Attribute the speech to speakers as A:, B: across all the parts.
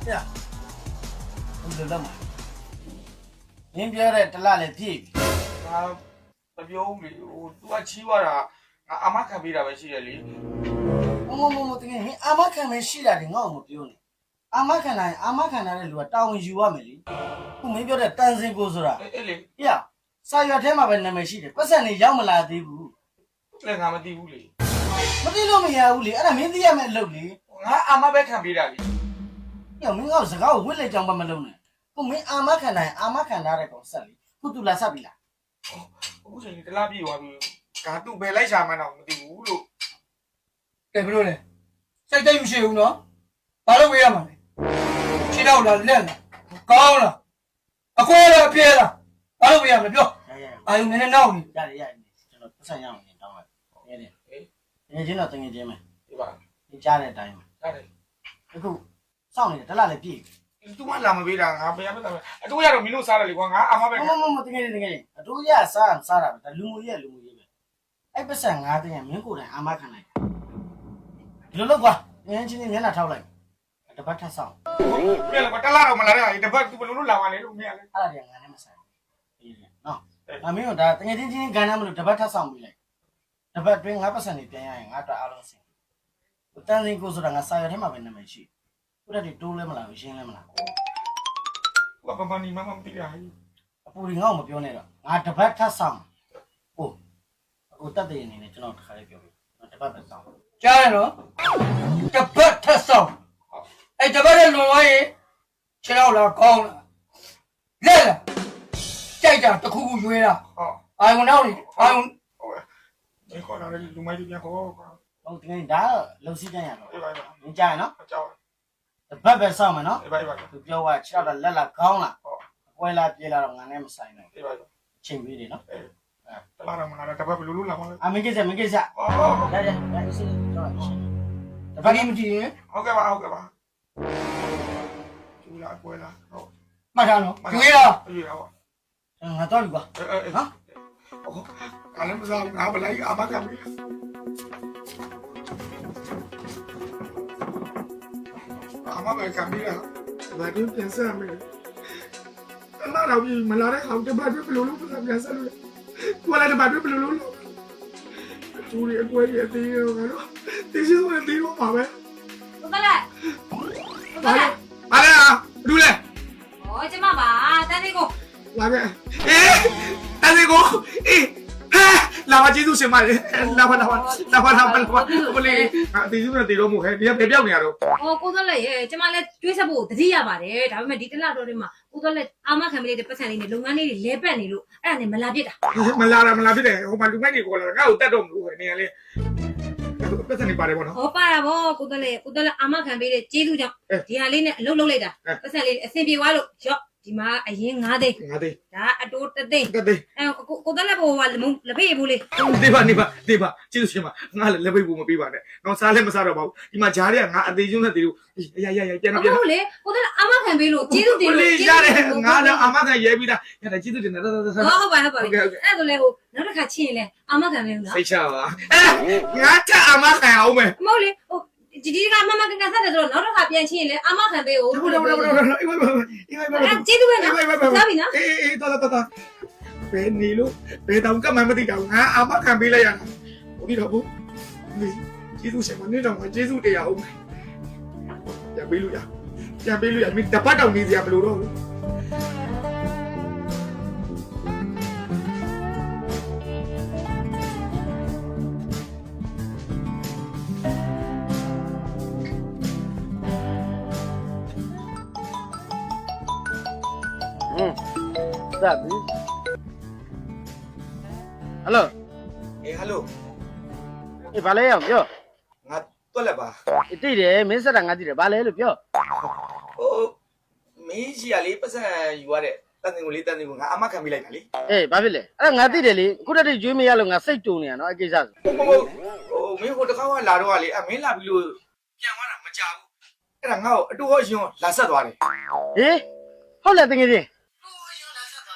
A: အေးရဘယ်လိုလုပ်မှာမင်းပြောတဲ့တလားလည်းပြည့်ပြီ
B: ငါမပြောဘူးလေဟို तू ကချီးသွားတာငါအမခံပေးတာပဲရှိတယ်လေ
A: မမမမတကယ်မင်းအာမခံမရှိတာတွေငါ့ကိုမပြောနဲ့အာမခံနိုင်အာမခံနိုင်တဲ့လူကတာဝန်ယူရမယ်လေခုမင်းပြောတဲ့တန်စင်ကိုဆိုတာ
B: အေးအေးလေ
A: ပြစာရွက်ထဲမှာပဲနာမည်ရှိတယ်ပတ်စံနေရောက်မလာသေးဘူး
B: လည်းငါမသိဘူးလေ
A: မသိလို့မရဘူးလေအဲ့ဒါမင်းသိရမယ့်အလုပ်လေ
B: ငါအမပဲခံပေးတာလေ
A: ညမင်းကစကားကိုဝစ်လက်ကြောင်ပါမလုံးနဲ့ခုမင်းအာမခံနိုင်အာမခံထားတဲ့ကောင်ဆက်လေခုတူလာဆက်ပြီလား
B: အခုချိန်ကြီးတလားပြေသွားပြီငါသူ့ဘယ်လိုက်ရှာမှန်းတော့မသိဘူးလို့
C: ကဲဘယ်လိုလဲစိတ်တိတ်မရှိဘူးနော်ဘာလို့ဝေးရမှာလဲခြေတော့လားလက်လားကောင်းလားအကွဲလားအပြဲလားဘာလို့ဝေးရမလဲပြော
A: ရရရ
C: အာယုံနည်းနည်းနောက်နေ
A: ရတယ်ရတယ်ကျွန်တော်ပတ်စံရအောင်ရင်တောင်းလိုက်နေတယ်ငယ်ချင်းတော့တငယ်ချင်းပဲ
B: ဒီပါ
A: သင်ကြားတဲ့အတိုင်းပဲ
B: ရတယ်
A: အခု စောင့်နေတယ်တလားလည်းပြည့်
B: သူကလာမပေးတာငါဘယ်ရမလဲအတူရတော့မင်းတို့စားတယ်လေကွာငါအမပဲ
A: မ
B: ခံ
A: မမတကယ်တကယ်အတူရစားစားတာပဲဒါလူမှုရေးလူမှုရေးပဲအဲ့ပတ်စံငါးတင်ရမင်းကိုယ်တိုင်အာမခံလိုက်ဒီလိုလုပ်ကွာငယ်ချင်းချင်းမျက်နှာထောက်လိုက်တပတ်ထပ်ဆောင်
B: ပြက်လည်းတလားတော့မလာတဲ့ဟာဒီတပတ်သူဘယ်လိုလုပ်လာမှလဲလို့မင်းကလေ
A: အဲ့ဒါတွေကငါနဲ့မဆိုင်ဘူးနော်အမင်းတို့ဒါတကယ်ချင်းချင်းကဏ္ဍမလို့တပတ်ထပ်ဆောင်ပြီးလိုက်တပတ်တွင်းငါပတ်စံနေပြန်ရရင်ငါတော့အားလုံးစင်တန်စင်ကိုဆိုတာငါစာရွက်ထဲမှာပဲနာမည်ရှိ ခုတည်းတိုးလဲမလားရှင်းလဲမလား
B: ဟိုပပနီမမမသိတာဟိ
A: အပူတွေငါ့ကိုမပြောနဲ့တော့ငါတပတ်ထပ်ဆောင်ဟုတ်အခုတက်တဲ့အနေနဲ့ကျွန်တော်တစ်ခါလေးပြောပြီးတပတ်ပဲဆောင်
C: ကြားရနော်တပတ်ထက်ဆောင်အဲ့တပတ်ရဲ့လွန်သွားရင်ခြေတော့လားကောင်းလားလက်လားကြိုက်တာတစ်ခုခုရွေးတာ
B: ဟော
C: အာယုံနောက်နေအာယုံ
B: ဟုတ်ကဲ့ခေါ်လာတယ်လူမိုက်ကြီးပြန်ခေါ်ကွာ
A: ဟုတ်တကယ်ဒါလုံစည်းကြရတော့
B: အေးပါပါ
A: မကြရနော်
B: အကြော င်း
A: တပတ်ပဲဆောင်မယ်နော်
B: အေးပါပါ
A: သူပြောက6တော့လက်လာကောင်းလားအကွဲလာပြေးလာတော့ငါနဲ့မဆိုင်တော့
B: အေးပါပါ
A: ချိန်ပြီးတယ်နော်
B: အေးတလားတော့မလာတော့တပတ်ဘယ်လိုလုပ်လာမှလဲ
A: အမင်းကိစ္စမင်းကိစ္စ
B: ဟော
A: ရရရအစီတော့ရှင်းတ
C: ဘာ
A: ပတ်
C: ကြီးမကြည့်ရင်
B: ဟုတ်ကဲ့ပါဟုတ်ကဲ့ပါကျူလာကွယ်လာဟုတ်
C: မှတ်ထားနော်ရွေးတာ
B: အေးပါ
A: ငါတော့ပြီကွာ
B: အေးအေးနော်ဟုတ်ကလည်းမစားငါဘလိုက်အမကပြီ အမပဲကမ်းပြီးတော့ဘာလို့ပြန်စားမလဲအမတော့ပြီမလာတဲ့အောင်တပတ်ဘယ်လိုလုပ်ပြန်စားလို့လဲကိုလာတဲ့ဘယ်လိုလုပ်လို့ကျူရီအကွယ်ရသေးရောငါတို့တေးရှိဝင်သေးရောပါပဲ
D: ဟုတ်ကဲ့ဟုတ်ကဲ့
B: ပါလေဟာဘူးလေ
D: ဟောကျမပါတန်းလေးကို
B: လာခဲ့အေးအဲ့ဒီကိုအေးဟဲ လာမကျေးဇူးရှင်မလေးလာပါလာပါလာပါလာပါလာပါဘလေးအတီးစုနဲ့တီတော့မဟုတ်ခဲဒီကပြပြောက်နေရတော့
D: ဟောကိုသွက်လက်ရဲ့ကျမလည်းကျွေးဆက်ဖို့တတိရပါတယ်ဒါပေမဲ့ဒီတစ်လတော့ဒီမှာကိုသွက်လက်အာမခံမလေးတဲ့ပတ်စံလေးနဲ့လုပ်ငန်းလေးတွေလဲပတ်နေလို့အဲ့ဒါနဲ့မလာပြစ်တာ
B: မလာတာမလာဖြစ်တယ်ဟိုမှာလူမိုက်တွေကိုလာငါ့ကိုတတ်တော့မလို့ခဲနေရလေပတ်စံနေပါတယ်ပေါ့နော်
D: ဟောပါတာဗောကိုသွက်လက်ကိုသွက်လက်အာမခံပေးတဲ့ကျေးဇူးကြောင့်ဒီဟာလေးနဲ့အလုပ်လုပ်လိုက်တာပတ်စံလေးအဆင်ပြေသွားလို့ရော့ ဒီမှာအရင်9သိန်း
B: ငါသေး
D: ဒါအတိုးတသိန်း
B: ကသေး
D: အဲကိုကိုသွက်လက်ဘောကလက်ဖေးဘူးလေ
B: ဒီပါနေပါဒီပါကျေးဇူးရှင်မငါလည်းလက်ပိတ်ဖို့မပေးပါနဲ့တော့စားလည်းမစားတော့ပါဘူးဒီမှာဂျားတွေကငါအသေးချင်းနဲ့တီလို့ရရရပြန်
D: မ
B: တော့ပြန်
D: ဟုတ်လေကိုသွက်လက်အာမခံပေးလို့ကျေးဇူးတင်လို့
B: လေးရတယ်ငါလည်းအမခံရဲပြီးသားရတယ်ကျေးဇူးတင်တယ်တော်တော်တော်
D: ဟောဟုတ်ပါဟုတ်ပါအဲ့ဒါဆိုလေဟိုနောက်တစ်ခါချင်းရင်လေအာမခံပေးလို့လား
B: စိတ်ချပါအဲငါတက်အမခံအောင်မယ်
D: မဟုတ်လေဟို ဒီဒီကမမကန်ကန်ဆက်တယ်ဆိုတော့နောက်တစ်ခါပြန်ချင်းရင်လေအမခံပေးဦး
B: ဘယ်လိုဘယ်လိုဘယ်လိုအေးဘယ်ဘယ်ဘယ်ဘယ်
D: အဲကျေးဇူးပဲနော်စားပြီနော်
B: အေးအေးတော်တော်တော်ဘယ်နေလို့ဘယ်တောင်ကမှမသိတော့ငါအမခံပေးလိုက်ရတာဘုရားဘုကျေးဇူးရှင်မနေတော့ကျေးဇူးတရားအောင်ပြန်ပေးလို့ရပြန်ပေးလို့ရမင်းတပတ်တောင်နေစရာမလိုတော့ဘူး
A: စပ်ပြီဟယ်လို
B: အေးဟယ်လို
A: အေးဘာလဲအောင်ပြော
B: ငါတွက်လက်ပါ
A: အေးတိတယ်မင်းဆက်တာငါတိတယ်ဘာလဲလို့ပြော
B: ဟိုမင်းကြီးကလေပတ်စံယူရတဲ့တန်တင်ကိုလေးတန်တင်ကိုငါအမခံပေးလိုက်တာလေ
A: အေးဘာဖြစ်လဲအဲ့ဒါငါတိတယ်လေအခုတည်းကကျွေးမရလို့ငါစိတ်တုံနေရနော်အကိစ္စဆို
B: ဟုတ်ဟုတ်ဟိုမင်းဟိုတစ်ခါကလာတော့ကလေအမင်းလာပြီးလို့ပြန်သွားတာမကြဘူးအဲ့ဒါငါ့ကိုအတူဟောရှင်လာဆက်သွားတယ်
A: ဟေးဟုတ်လားတကယ်ချင်း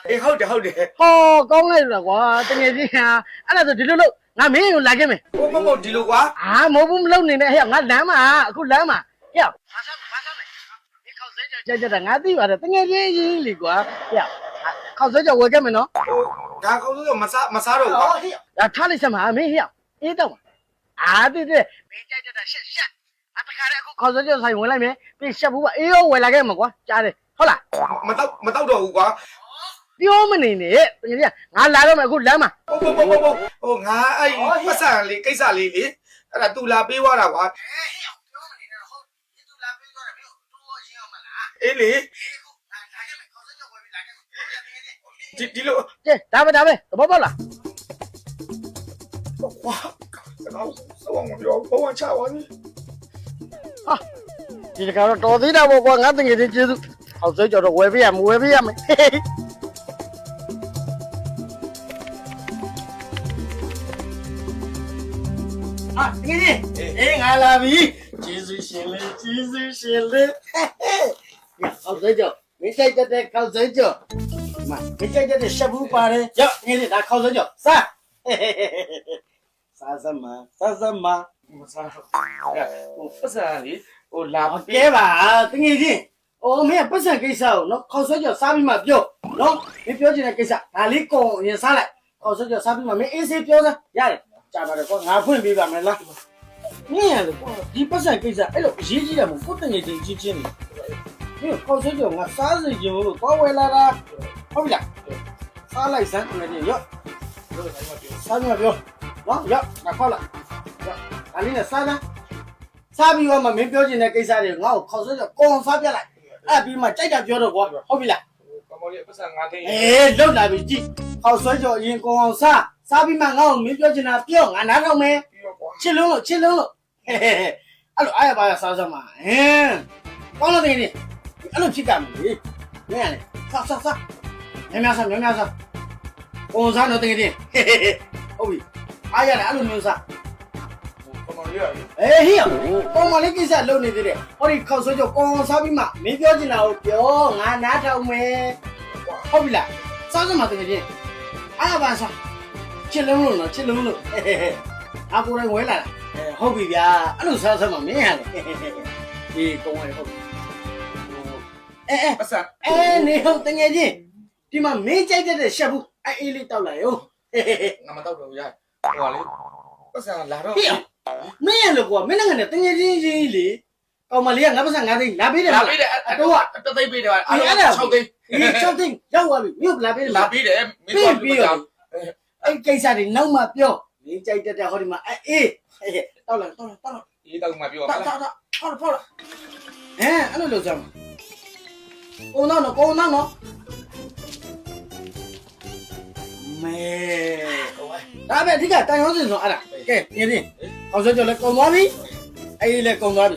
B: အေးဟုတ်တယ်ဟုတ်တယ်
A: ဟောကောင်းလိုက်တော့ကွာတကယ်ချင်းဟာအဲ့ဒါဆိုဒီလိုလို့ငါမင်းကိုလာခဲ့မယ်
B: ဟိုမဟုတ်ဒီလိုကွာ
A: အာမဟုတ်ဘူးမလုပ်နေနဲ့ဟဲ့ငါလမ်းမှာအခုလမ်းမှာဟဲ့ဘာဆောင်ဘာဆောင်လဲဒီခေါက်စဲကြောကြကြတာငါသိပါတယ်တငယ်ချင်းချင်းလीကွာဟဲ့ခေါက်စဲကြောဝယ်ခဲ့မယ်နော်
B: ဒါကောင်းဆုံးမစားမစားတော့ဘူးကွာ
A: ဟဲ့ဒါထားလိုက်စမ်းပါမင်းဟဲ့အေးတော့အာတိတိမင်းကြကြတာရှက်ရှက်အတခါရအခုခေါက်စဲကြောဆိုင်ဝင်လိုက်မယ်ပြီးရှက်ဘူးပါအေးရောဝယ်လာခဲ့မှာကွာကြားတယ်ဟုတ်လား
B: မတော့မတော့တော့ဘူးကွာ
A: ပြောမနေနဲ့တကယ်ကြီးငါလာတော့မယ်အခုလမ်းမှာ
B: ဟိုဟိုဟိုဟိုဟိုငါအဲ့ပတ်စံလေးကိစ္စလေးလေအဲ့ဒါတူလာပေးသွားတာကွာအေးလေဒီဒီလို
A: ကဲဒါပဲဒါပဲသဘောပေါက်လား
B: ကွာတော့စောင်းမပြောဘဝချပါပြီ
A: ဒီတကတော့တော်သေးတာပေါ့ကွာငါတကယ်ကြီးကျေးဇူးခေါက်စဲကြောတော့ဝယ်ပေးရမဝယ်ပေးရမယ် အာငယ်ကြီးအေးငါလာပြီကျေးဇူးရှင်လေးကျေးဇူးရှင်လေးဟောက်စဲကြောင့်မင်းဆိုင်တက်တဲ့ခေါက်စဲကြောင့်မမင်းဆိုင်တက်တဲ့ရှက်ဘူးပါတယ်ကြောင့်ငယ်ကြီးဒါခေါက်စဲကြောင့်စားစားစမ်းမစားစမ်းမ
B: မစားဟိုပစံလေးဟိုလာ
A: ပြဲပါငယ်ကြီးအိုးမင်းပတ်စံကိစ္စကိုနော်ခေါက်ဆွဲကြောက်စားပြီးမှပြောနော်မင်းပြောချင်တဲ့ကိစ္စဒါလေးကုန်ရင်စားလိုက်ခေါက်ဆွဲကြောက်စားပြီးမှမင်းအေးဆေးပြောစမ်းရတယ် ကြာပါတယ်ကွာငါဖွင့်ပေးပါမယ်လားမင်းရတယ်ကွာဒီပတ်စံကိစ္စအဲ့လိုအရေးကြီးတယ်မို့ကိုယ်တငယ်ချင်းချင်းချင်းနေမင်းခေါက်ဆွဲကြော်ငါစားစီခြင်းလို့တော့ဝယ်လာတာဟုတ်ပြီလားစားလိုက်စမ်းတငယ်ချင်းရော့စားပြီးမှပြောနော်ရော့ငါခေါက်လိုက်ရော့ဒါလေးနဲ့စားစမ်းစားပြီးတော့မှမင်းပြောချင်တဲ့ကိစ္စတွေငါ့ကိုခေါက်ဆွဲကြကောင်းစားပြလိုက်အဲ့ပြီးမှကြိုက်တာပြောတော့ကွာဟုတ်ပြီလား
B: ကမော်လေးပတ်စံငါသိ
A: အေးလုတ်လာပြီကြည့်ခေါက်ဆွဲကြော်အရင်ကောင်းအောင်စား စားပြီးမှငါ့ကိုမင်းပြောချင်တာပြောငါနားတော့မယ်
B: ပြီးတော့ကွာ
A: ချစ်လုံးလို့ချစ်လုံးလို့ဟဲ့ဟဲ့ဟဲ့အဲ့လိုအားရပါရစားစမ်းပါဟင်းကောင်းလို့တင်နေအဲ့လိုဖြစ်ကြမယ်လေမင်းရတယ်စားစားစားများများစားများများစားကောင်းစားတော့တင်တင်ဟဲ့ဟဲ့ဟဲ့ဟုတ်ပြီအားရတယ်အဲ့လိုမျိုးစား
B: ကမော်လေးရ
A: အေးဟိယကောမလေးကိစ္စလုပ်နေသေးတယ်ဟောဒီခောက်ဆွဲကြောကောင်းစားပြီးမှမင်းပြောချင်တာကိုပြောငါနားထောင်မယ်ဟုတ်ပြီလားစားစမ်းပါတကယ်ချင်းအားပါစား ချစ်လုံးလို့နော်ချစ်လုံးလို့ဟဲ့ဟဲ့ဟဲ့အကူတိုင်းဝဲလာတာအဲဟုတ်ပြီဗျာအဲ့လိုစားစမ်းပါမင်းရတယ်ဟဲ့ဟဲ့ဟဲ့ဒီကောင်းရဟုတ်ပြီအဲအဲ
B: ပတ်စံ
A: အဲနေဟုတ်တကယ်ချင်းဒီမှာမင်းကြိုက်တဲ့ရှက်ဘူးအဲအေးလေးတောက်လာရောဟဲ့ဟဲ့ဟဲ့
B: ငါမတော့တော့ရဟိုကလေပတ်စံလာတော့
A: ဟေ့မင်းရလို့ကွာမင်းလည်းငါနဲ့တငယ်ချင်းချင်းလေကောင်မလေးကငါပတ်စံငါသိန်းလာပေးတယ်မ
B: လာ
A: လား
B: ပေးတယ်အတော့တသိပေးတယ်အားလုံး6သိန်း
A: ဒီ6သိန်းရောက်သွားပြီမြို့လာပေးတယ်
B: လာ
A: လား
B: ပေးတယ်မင်းတို့ပြီးတော့
A: အဲ့ကိစ္စတွေနောက်မှပြောမင်းကြိုက်တဲ့တဲ့ဟောဒီမှာအေးဟဲ့ဟဲ့တောက်လာတောက်လာတောက်လာ
B: ဒီတော့မှပြောပါ
A: တောက်
B: လား
A: တောက်တောက်ဖောက်ဖောက်ဟမ်အဲ့လိုလုပ်စမ်းကိုနောက်နော်ကိုနောက်နော်မဲဒါပဲအဓိကတန်ရုံးစင်ဆိုအဲ့ဒါကဲပြင်းပြင်းအောင်စကြောလည်းကုံသွားပြီအဲ့ဒီလည်းကုံသွားပြီ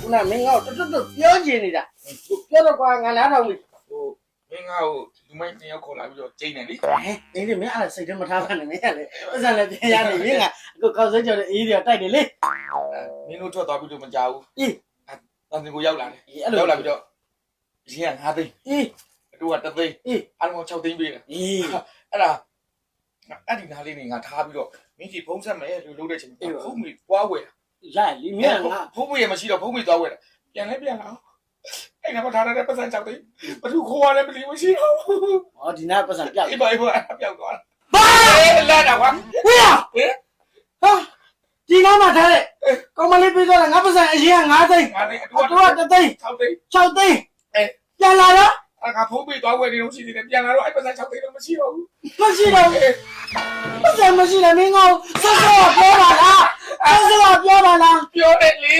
A: ခုနမင်းငါ့ကိုတွတ်တွတ်ပြောချင်နေတာပြောတော့ကွာငါနားထောင်ပြီ
B: ဟိုမ င်းငါ့ကိုလူမိုက်နှစ်ယောက်ခေါ်လာပြီးတော့ကျိန်းတယ်လေ
A: ဟဲ့ဒီနေ့မင်းအဲ့ဒါစိတ်ထဲမထားပါနဲ့မင်းကလေပတ်စံလည်းပြန်ရနေမင်းကအခုကောက်စကြောလည်းအေးတွေတိုက်တယ်လေ
B: မင်းတို့ထွက်သွားပြီးတော့မကြောက်ဘူး
A: အေး
B: တန်စင်ကိုရောက်လာတယ်
A: အေးအဲ့လို
B: ရောက်လာပြီးတော့ရင်းက9သိန်း
A: အေး
B: အတူက3သိန်း
A: အေး
B: အားလုံး6သိန်းပေးတယ်
A: အေး
B: အဲ့ဒါအဲ့ဒီနားလေးနေငါထားပြီးတော့မင်းကြီးဖုံးဆက်မယ်လို့လုပ်တဲ့ချိန်မှာဖုံးမီပွားဝယ်
A: ရလီမင်းကငါ
B: ဖုံးမီရမရှိတော့ဖုံးမီသွားဝယ်တာပြန်လဲပြန်လာ အဲ့ဒါမှထားတဲ့ပတ်စံ6သိန်းဘသူခေါ်ရလဲမလီမရှိတော့
A: ဟောဒီနာပတ်စံပြောက်
B: အေးပါအေးပါပြောက်သွား
A: ဘာ
B: အေးလာတော့ကွာ
A: ဝေး
B: ဟင်
A: ဟာဒီနားမှာထားတဲ့ကောင်မလေးပြေးသွားတာငါပတ်စံအရင်က9သိန်း
B: ငါလည်းအတူ
A: အတူက3သိန်း
B: 6သိန်း
A: 6သိန်း
B: အေး
A: ပြန်လာတော့
B: အငါဖုံးမီသွားဝယ်နေလို့ရှိသေးတယ်ပြန်လာတော့အဲ့ပတ်စံ6သိန်းတော့မရှိတော့ဘူး
A: မရှိတော့ပတ်စံမရှိလည်းမင်းကောဆော့ဆော့ပြောပါလားဆော့ဆော့ပြောပါလား
B: ပြောတယ်လေ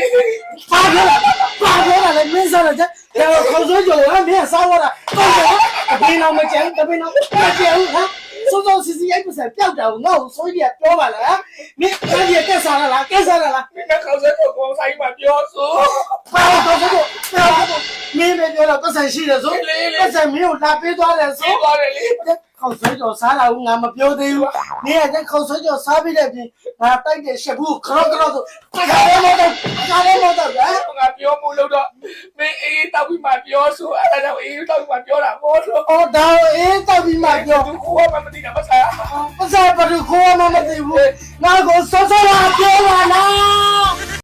A: ဘာပြောလဲဘာပြောလဲမင်းစားတယ်ကျတော့ခေါင်းစိုးကြော်ဟမ်မင်းစားရတာတော့တယ်ဘယ်နောက်မကျန်တပင်းနောက်မကျန်ဟာ စိုးစိုးစီစီအိပ်ပစံပျောက်တာကိုငါ့ကိုစိုးကြီးကပြောပါလားမင်းအဲ့ဒီကက်စားရလားကက်စားရလား
B: မင်းကခေါင်းဆက်ကိုကောင်းဆိုင်မှာပြောဆို
A: ဘာတော့ဆိုတော့မင်းပဲပြောတော့ပတ်စံရှိတယ်ဆိုပတ်စံမင်းကိုလာပေးသွားတယ်ဆို
B: ပြောပါတယ်လေ
A: ခေါင်းစိုးကြော်စားတာကိုငါမပြောသေးဘူးမင်းကခေါင်းစိုးကြော်စားပြီးတဲ့ပြင်ငါတိုက်တဲ့ရှက်ဘူးခရော့ခရော့ဆိုတခါလေးမတော့တခါလေးမတော့ဗျာ
B: ငါပြောမှုလို့တော့မင်းအေးတောက်ပြီးမှပြောဆိုအဲ့ဒါကြောင့်အေးတောက်ပြီးမှပြောတာမို့လို့
A: အော်ဒါအေးတောက်ပြီးမှပြော
B: သူခေါ်မှမသိတာမဆာ
A: ပစားဘယ်လိုခေါ်မှမသိဘူးငါကိုစောစောလာပြောပါလား